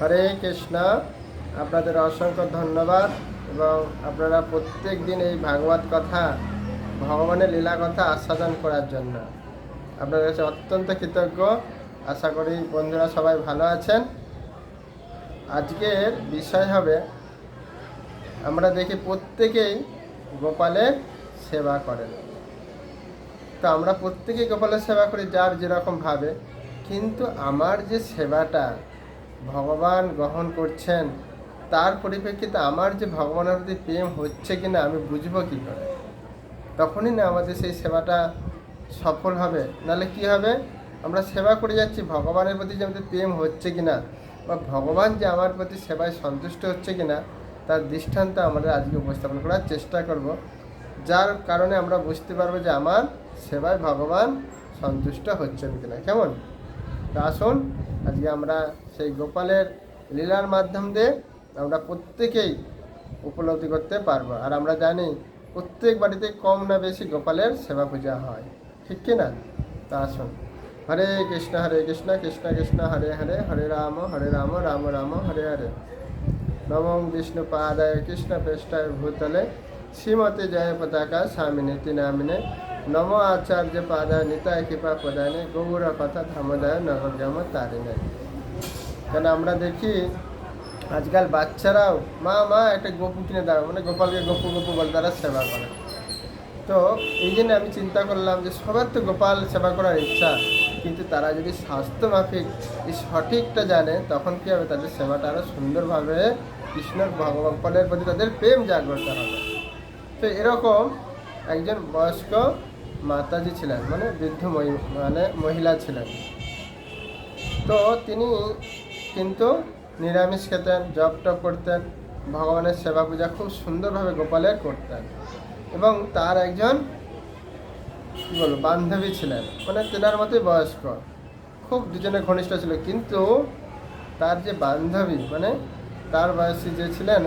হরে কৃষ্ণ। আপনাদের অসংখ্য ধন্যবাদ এবং আপনারা প্রত্যেক দিন এই ভাগবত কথা, ভগবানের লীলা কথা আস্বাদন করার জন্য। আপনাদের কাছে অত্যন্ত কৃতজ্ঞ। আশা করি বন্ধুরা সবাই ভালো আছেন। আজকের বিষয় হবে, আমরা দেখি প্রত্যেকেই গোপালের সেবা করেন। তো আমরা প্রত্যেকেই গোপালের সেবা করি যার যেরকম ভাবে, কিন্তু আমার যে সেবাটা ভগবান গ্রহণ করছেন, তার পরিপ্রেক্ষিতে আমার যে ভগবানের প্রতি প্রেম হচ্ছে কি না আমি বুঝব কী করে তখনই না আমাদের সেই সেবাটা সফল হবে। নাহলে কি হবে? আমরা সেবা করে যাচ্ছি, ভগবানের প্রতি যে আমাদের প্রেম হচ্ছে কি না বা ভগবান যে আমার প্রতি সেবায় সন্তুষ্ট হচ্ছে কি না তার দৃষ্টান্ত আমাদের আজকে উপস্থাপন করার চেষ্টা করব। যার কারণে আমরা বুঝতে পারব যে আমার সেবায় ভগবান সন্তুষ্ট হচ্ছেন কিনা। কেমন? তা আসুন, আজকে আমরা সেই গোপালের লীলার মাধ্যম দিয়ে আমরা প্রত্যেকেই উপলব্ধি করতে পারব। আর আমরা জানি প্রত্যেক বাড়িতে কম না বেশি গোপালের সেবা পূজা হয়। ঠিক কি না তা আসুন হরে কৃষ্ণ হরে কৃষ্ণ কৃষ্ণ কৃষ্ণ, হরে হরে হরে রাম হরে রাম রাম রাম, হরে হরে। নমং বিষ্ণু পাদায় কৃষ্ণ পৃষ্ঠায় ভূতলে। শ্রীমতী জয় পতাকা স্বামিনে তিনামিনে নম আচার্য পাদায় নিতায় কৃপা প্রদানে। গৌর কথা ধামদায় নগরগ্রাম তারিণে। কেন আমরা দেখি আজকাল বাচ্চারাও, মা মা, একটা গপু কিনে দাও মানে গোপালকে গপু গপু বলে, তারা সেবা করে। তো এই জন্য আমি চিন্তা করলাম যে সবার তো গোপাল সেবা করার ইচ্ছা, কিন্তু তারা যদি স্বাস্থ্য মাফিক এই সঠিকটা জানে, তখন কী হবে? তাদের সেবাটা আরও সুন্দরভাবে কৃষ্ণর ভগবানের প্রতি তাদের প্রেম জাগ্রত হবে। তো এরকম একজন বয়স্ক মাতাজি ছিলেন মানে বৃদ্ধ মানে মহিলা ছিলেন। তো তিনি কিন্তু নিরামিষ খেতেন জপ টপ করতেন, ভগবানের সেবা পূজা খুব সুন্দরভাবে গোপালের করতেন। এবং তার একজন, কী বলব, বান্ধবী ছিলেন। মানে তেনার মতোই বয়স্ক। খুব দুজনে ঘনিষ্ঠ ছিল। কিন্তু তার যে বান্ধবী মানে তার বয়সী যে ছিলেন,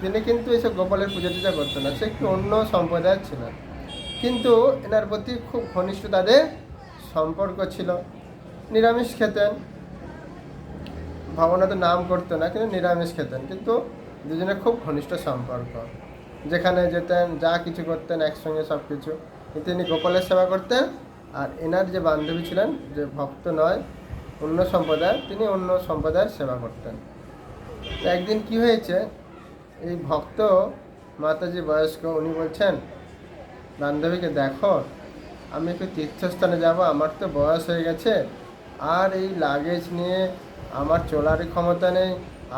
তিনি কিন্তু এইসব গোপালের পূজা টুজা করতেন না। সে একটু অন্য সম্প্রদায়ের ছিলেন। কিন্তু এনার প্রতি খুব ঘনিষ্ঠ তাদের সম্পর্ক ছিল। নিরামিষ খেতেন ভগবানের নাম করতো না, কিন্তু নিরামিষ খেতেন। কিন্তু দুজনে খুব ঘনিষ্ঠ সম্পর্ক। যেখানে যেতেন, যা কিছু করতেন, একসঙ্গে সব কিছু তিনি গোপালের সেবা করতেন, আর এনার যে বান্ধবী ছিলেন, যে ভক্ত নয়, অন্য সম্প্রদায় তিনি অন্য সম্প্রদায়ের সেবা করতেন। একদিন কি হয়েছে, এই ভক্ত মাতাজি বয়স্ক, উনি বলছেন, বান্ধবীকে দেখো, আমি একটু তীর্থস্থানে যাব, আমার তো বয়স হয়ে গেছে, আর এই লাগেজ নিয়ে আমার চলারই ক্ষমতা নেই,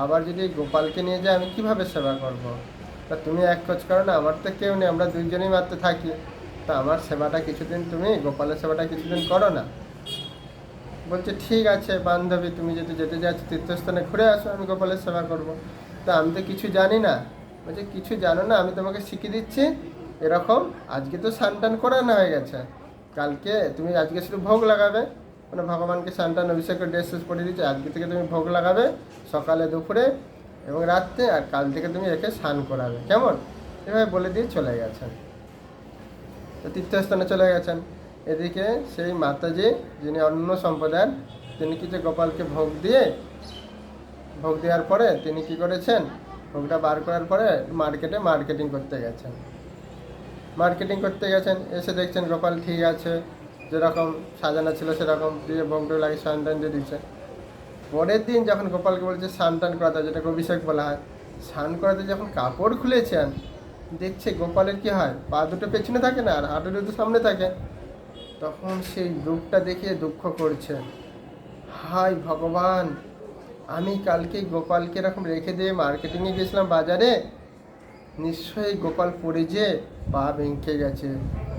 আবার যদি গোপালকে নিয়ে যাই আমি কীভাবে সেবা করব। তা তুমি এক খোঁজ করো না, আমার তো কেউ নেই, আমরা দুইজনেই মাত্র থাকি তা আমার সেবাটা কিছুদিন তুমি, গোপালের সেবাটা কিছুদিন করো না বলছে, ঠিক আছে, বান্ধবী, তুমি যদি যেতে যাচ্ছ, তীর্থস্থানে ঘুরে আসো, আমি গোপালের সেবা করব। তা আমি তো কিছু জানি না বলছে, কিছু জানো না, আমি তোমাকে শিখিয়ে দিচ্ছি, এরকম আজকে তো স্নান টান করানো হয়ে গেছে কালকে তুমি, আজকে শুধু ভোগ লাগাবে মানে ভগবানকে স্নান অভিষেক ড্রেস পরিয়ে দিচ্ছে আজকে থেকে তুমি ভোগ লাগাবে সকালে, দুপুরে এবং রাত্রে আর কাল থেকে তুমি একে স্নান করাবে। কেমন? এভাবে বলে দিয়ে চলে গেছেন। তো তীর্থস্থানে চলে গেছেন। এদিকে সেই মাতাজি, যিনি অন্য সম্প্রদায়ের, তিনি কিছু গোপালকে ভোগ দিয়ে, ভোগ দেওয়ার পরে তিনি কি করেছেন? ভোগটা বার করার পরে মার্কেটে মার্কেটিং করতে গেছেন। মার্কেটিং করতে গেছেন। এসে দেখছেন গোপাল ঠিক আছে। যেরকম সাজানো ছিল সেরকম দিয়ে ভোগটা লাগে স্নান টান দিয়ে দিচ্ছে। পরের দিন যখন গোপালকে বলছে স্নান টান করাতে যেটাকে অভিষেক বলা হয়, স্নান করাতে যখন কাপড় খুলেছেন, দেখছে গোপালের কি হয়, পা দুটো পেছনে থাকে না আর হাঁটু দুটো সামনে থাকে। তখন সেই রূপটা দেখে দুঃখ করছে। হায় ভগবান, আমি কালকে গোপালকে এরকম রেখে দিয়ে মার্কেটিংয়ে গেছিলাম বাজারে, নিশ্চয়ই গোপাল পড়ে যে পা ভেঙে গেছে।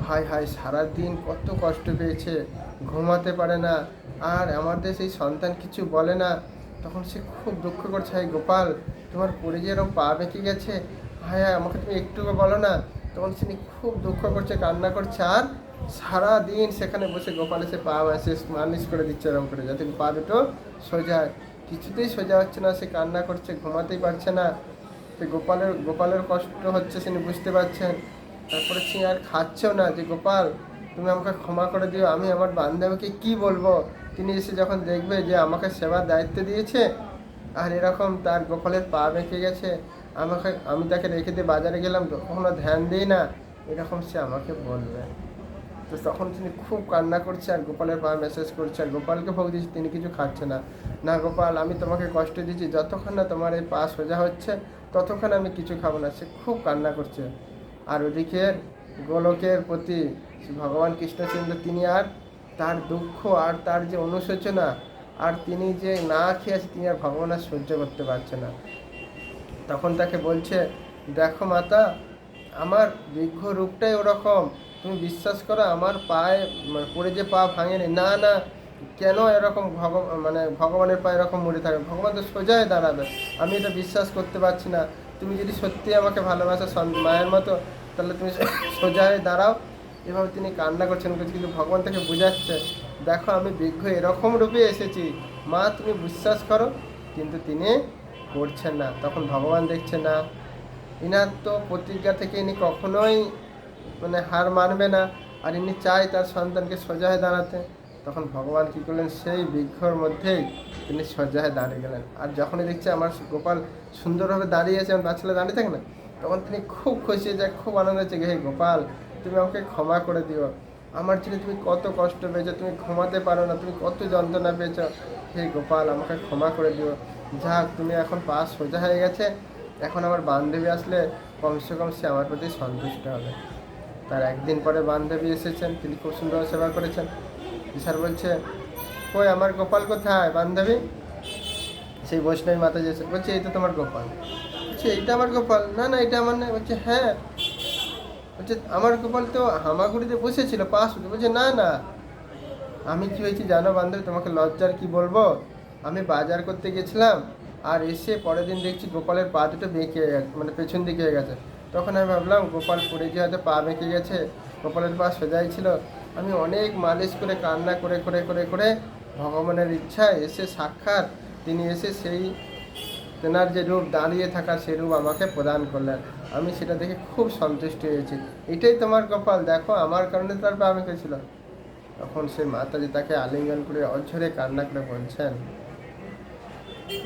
হায় হায়, সারাদিন কত কষ্ট পেয়েছে, ঘুমাতে পারে না। আর আমাদের সেই সন্তান কিছু বলে না। তখন সে খুব দুঃখ করছে, হায় গোপাল, তোমার পড়ে যে এরকম পা বেঁকে গেছে। হায় আমাকে তুমি একটুকু বলো না। তখন তিনি খুব দুঃখ করছে, কান্না করছে। আর সারা দিন সেখানে বসে গোপাল এসে পা এসে মালিশ করে দিচ্ছে এরকম করে, যাতে পা দুটো সোজা কিছুতেই সোজা হচ্ছে না, সে কান্না করছে, ঘুমাতেই পারছে না। তো গোপালের গোপালের কষ্ট হচ্ছে তিনি বুঝতে পারছেন তারপরে সে আর খাচ্ছেও না, যে গোপাল, তুমি আমাকে ক্ষমা করে দিও, আমি আমার বান্ধবীকে কি বলব? তিনি এসে যখন দেখবে যে আমাকে সেবার দায়িত্ব দিয়েছে, আর এরকম তার গোপালের পা বেঁকে গেছে, আমাকে, আমি তাকে রেখে দিয়ে বাজারে গেলাম, কখনো ধ্যান দিই না, এরকম সে আমাকে বলবে। তো তখন তিনি খুব কান্না করছে, আর গোপালের পা মেসেজ করছে, আর গোপালকে ভোগ দিচ্ছে তিনি কিছু খাচ্ছে না। না গোপাল, আমি তোমাকে কষ্ট দিচ্ছি, যতক্ষণ না তোমার এই পা সোজা হচ্ছে, ততক্ষণ আমি কিছু খাব না, সে খুব কান্না করছে। আর ওদিকে গোলকের প্রতি ভগবান কৃষ্ণচন্দ্র, তিনি আর তার দুঃখ আর তার যে অনুশোচনা, আর তিনি যে না খেয়ে আছে, তিনি আর ভগবান আর সহ্য করতে পারছে না। তখন তাকে বলছে, দেখো মাতা, আমার দীর্ঘ রূপটাই ওরকম। তুমি বিশ্বাস করো, আমার পায়ে মানে পড়ে যে পা ভাঙেনি না না কেন এরকম ভগ মানে ভগবানের পায়ে এরকম মরে থাকে? ভগবান তো সোজায় দাঁড়াবে। আমি এটা বিশ্বাস করতে পারছি না। তুমি যদি সত্যি আমাকে ভালোবাসো মায়ের মতো, তাহলে তুমি সোজা হয়ে দাঁড়াও। এভাবে তিনি কান্না করছেন, কিন্তু ভগবান তাকে বোঝাচ্ছে, দেখো, আমি বিজ্ঞ এরকম রূপে এসেছি। মা, তুমি বিশ্বাস করো? কিন্তু তিনি করছেন না। তখন ভগবান দেখছে, না, ইনার তো প্রতিজ্ঞা থেকে ইনি কখনোই মানে হার মানবে না, আর ইনি চায় তার সন্তানকে সোজা হয়ে দাঁড়াতে। তখন ভগবান কী করলেন? সেই বিঘ্নর মধ্যেই তিনি হয়ে দাঁড়িয়ে গেলেন। আর যখনই দেখছে আমার গোপাল সুন্দরভাবে দাঁড়িয়ে আছে, আমার বাচ্চারা দাঁড়িয়ে থাকে না, তখন তিনি খুব খুশি হয়ে যায়, খুব আনন্দ হচ্ছে হে গোপাল, তুমি আমাকে ক্ষমা করে দিও। আমার জন্য তুমি কত কষ্ট পেয়েছ, তুমি ঘুমাতে পারো না, তুমি কত যন্ত্রণা পেয়েছ। হে গোপাল, আমাকে ক্ষমা করে দিও। যাক, তুমি এখন পা সোজা হয়ে গেছে। এখন আমার বান্ধবী আসলে কমসে কম সে আমার প্রতি সন্তুষ্ট হবে। তার একদিন পরে বান্ধবী এসেছেন, তিনি খুব সুন্দর সেবা করেছেন। স্যার বলছে, কই, আমার গোপাল কোথায়, বান্ধবী? সেই বৈষ্ণবী মাতা যে বলছে তো তোমার গোপাল। বলছে, এইটা আমার গোপাল? না না, এটা আমার না। বলছে হ্যাঁ। বলছে, আমার গোপাল তো হামাগুড়িতে বসেছিল, পাশ উঠে বলছে, না না। আমি কি হয়েছি জানো বান্ধবী, তোমাকে লজ্জার কি বলব? আমি বাজার করতে গেছিলাম আর এসে পরের দিন দেখছি গোপালের পা দুটো বেঁকে গেছে মানে পেছন দিকে গেছে। তখন আমি ভাবলাম, গোপাল পড়ে গিয়ে হয়তো পা বেঁকে গেছে। গোপালের পা সোজাই ছিল। আমি অনেক মালিশ করে, কান্না করে করে করে করে ভগবানের ইচ্ছায় এসে সাক্ষাৎ তিনি এসে সেই তেনার যে রূপ দাঁড়িয়ে থাকা সেই রূপ আমাকে প্রদান করলেন। আমি সেটা দেখে খুব সন্তুষ্ট হয়েছি। এটাই তোমার কপাল। দেখো, আমার কারণে তার পা বেঁকে ছিল তখন সে মাতাজি তাকে আলিঙ্গন করে অঝরে কান্না করে বলছেন,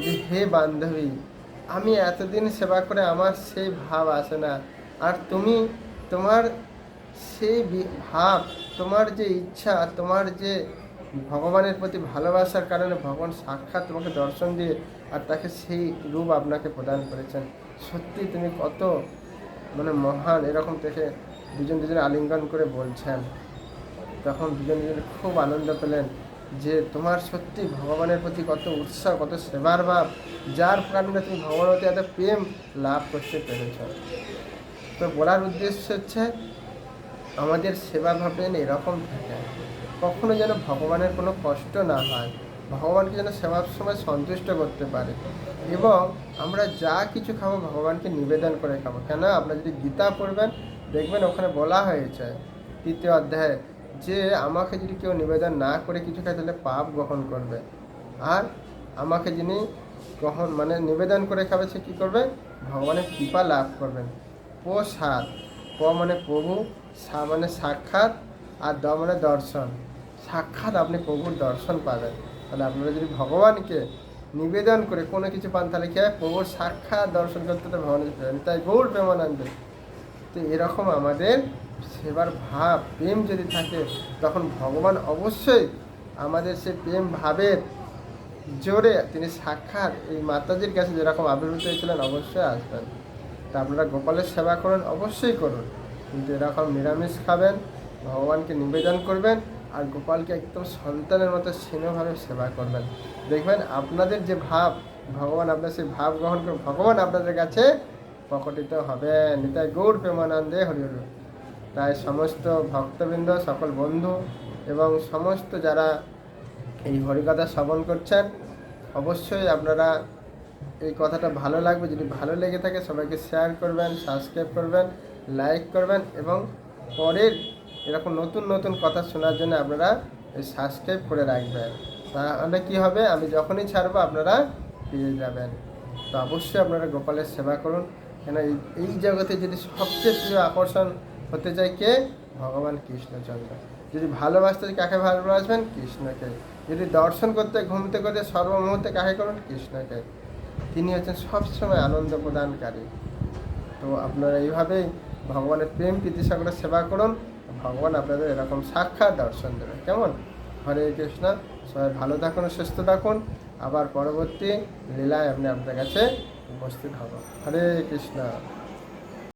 যে হে বান্ধবী, আমি এতদিন সেবা করে আমার সেই ভাব আসে না। আর তুমি তোমার সেই ভাব তোমার যে ইচ্ছা, তোমার যে ভগবানের প্রতি ভালোবাসার কারণে ভগবান সাক্ষাৎ তোমাকে দর্শন দিয়ে আর তাকে সেই রূপ আপনাকে প্রদান করেছেন। সত্যি তুমি কত মানে মহান, এরকম থেকে দুজন দুজন আলিঙ্গন করে বলছেন। তখন দুজন দুজন খুব আনন্দ পেলেন যে তোমার সত্যি ভগবানের প্রতি কত উৎসাহ, কত সেবার ভাব, যার কারণে তুমি ভগবানের প্রতি এত প্রেম লাভ করতে পেরেছ। তো বলার উদ্দেশ্য হচ্ছে আমাদের সেবা ভাব যেন এরকম থাকে। কখনো যেন ভগবানের কোনো কষ্ট না হয়, ভগবানকে যেন সেবার সময় সন্তুষ্ট করতে পারে এবং আমরা যা কিছু খাব ভগবানকে নিবেদন করে খাব। কেন? আপনারা যদি গীতা পড়বেন, দেখবেন ওখানে বলা হয়েছে, তৃতীয় অধ্যায়ে, যে আমাকে যদি কেউ নিবেদন না করে কিছু খায়, তাহলে পাপ গ্রহণ করবে। আর আমাকে যিনি গ্রহণ মানে নিবেদন করে খাবে, সে কী করবে? ভগবানের কৃপা লাভ করবেন প্রসাদ, প মানে প্রভু সা মানে সাক্ষাৎ আর দ মানে দর্শন। সাক্ষাৎ আপনি প্রভুর দর্শন পাবেন। তাহলে আপনারা যদি ভগবানকে নিবেদন করে কোনো কিছু পান, তাহলে কি হয়? প্রভুর সাক্ষাৎ দর্শন করতে তো প্রেরণ। তাই গৌর প্রেমানন্দে। তো এরকম আমাদের সেবার ভাব, প্রেম যদি থাকে, তখন ভগবান অবশ্যই আমাদের সে প্রেম ভাবের জোরে তিনি সাক্ষাৎ। এই মাতাজির কাছে যেরকম আবির্ভূত হয়েছিলেন, অবশ্যই আসবেন। তা আপনারা গোপালের সেবা করুন, অবশ্যই করুন। কিন্তু এরকম নিরামিষ খাবেন, ভগবানকে নিবেদন করবেন আর গোপালকে একদম সন্তানের মতো স্নেহভাবে সেবা করবেন। দেখবেন আপনাদের যে ভাব, ভগবান আপনার সেই ভাব গ্রহণ করে ভগবান আপনাদের কাছে প্রকটিত হবে নিতাই গৌর প্রেমানন্দে হরি হরি। তাই সমস্ত ভক্তবৃন্দ, সকল বন্ধু এবং সমস্ত যারা এই হরিকথা শ্রবণ করছেন, অবশ্যই আপনারা এই কথাটা ভালো লাগবে। যদি ভালো লেগে থাকে, সবাইকে শেয়ার করবেন সাবস্ক্রাইব করবেন। লাইক করবেন এবং পরের এরকম নতুন নতুন কথা শোনার জন্য আপনারা সাবস্ক্রাইব করে রাখবেন। তাহলে কি হবে? আমি যখনই ছাড়বো আপনারা পেয়ে যাবেন। তো অবশ্যই আপনারা গোপালের সেবা করুন। কেন এই- জগতে যদি সবচেয়ে প্রিয় আকর্ষণ হতে চায় কে? ভগবান কৃষ্ণচন্দ্র। যদি ভালোবাসতে কাকে ভালোবাসবেন? কৃষ্ণকে। যদি দর্শন করতে, ঘুমতে করতে সর্বমুহূর্তে কাকে করুন? কৃষ্ণকে। তিনি হচ্ছেন সবসময় আনন্দ প্রদানকারী। তো আপনারা এইভাবেই ভগবানের প্রেম প্রীতিসাগরের সেবা করুন, ভগবান আপনাদের এরকম সাক্ষাৎ দর্শন দেবে। কেমন? হরে কৃষ্ণ, সবাই ভালো থাকুন, সুস্থ থাকুন। আবার পরবর্তী লীলায় আপনি আপনার কাছে উপস্থিত হব। হরে কৃষ্ণ।